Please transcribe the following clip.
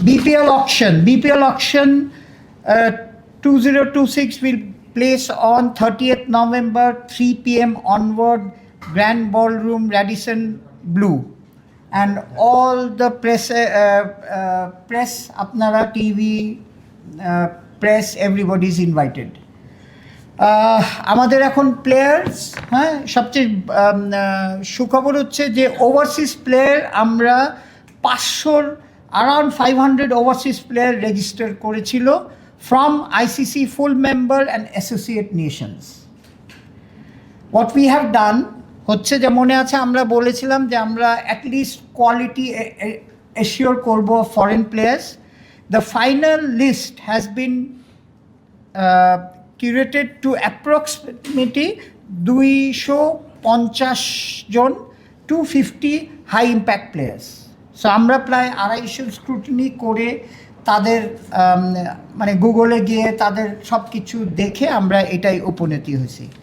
BPL auction. BPL auction uh, 2026 will place on 30th November 3 p.m. onward Grand Ballroom Radisson Blue. And all the press, uh, uh, press, apnara TV, uh, press, everybody is invited. আমাদের এখন players হ্যাঁ সবচেয়ে সুখবর হচ্ছে যে overseas player আমরা পাঁচশোর around five hundred overseas player register করেছিল from ICC full member and associate nations what we have done হচ্ছে যে মনে আছে আমরা বলেছিলাম যে আমরা অ্যাটলিস্ট কোয়ালিটি এশিওর করব foreign players the final list has been curated to approximately দুইশো পঞ্চাশ জন two fifty high impact players so আমরা প্রায় আড়াইশো স্ক্রুটিনি করে তাদের মানে গুগলে গিয়ে তাদের সব কিছু দেখে আমরা এটাই উপনীতি হয়েছি।